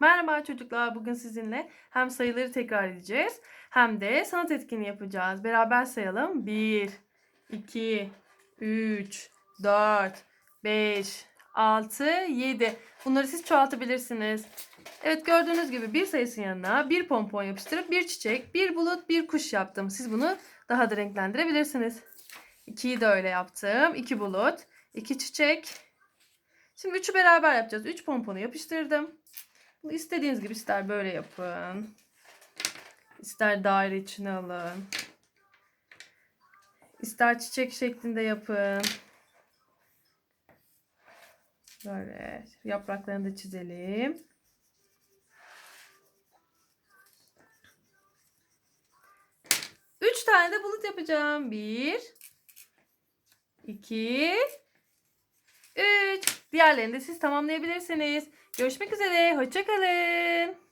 Merhaba çocuklar. Bugün sizinle hem sayıları tekrar edeceğiz hem de sanat etkinliği yapacağız. Beraber sayalım. 1, 2, 3, 4, 5, 6, 7. Bunları siz çoğaltabilirsiniz. Evet gördüğünüz gibi bir sayısının yanına bir pompon yapıştırıp bir çiçek, bir bulut, bir kuş yaptım. Siz bunu daha da renklendirebilirsiniz. 2'yi de öyle yaptım. 2 bulut, 2 çiçek. Şimdi üçü beraber yapacağız. 3 pomponu yapıştırdım. Bunu istediğiniz gibi ister böyle yapın. ister daire içine alın. ister çiçek şeklinde yapın. Böyle yapraklarını da çizelim. Üç tane de bulut yapacağım. Bir, iki, üç. Diğerlerini de siz tamamlayabilirsiniz. Görüşmek üzere. Hoşçakalın.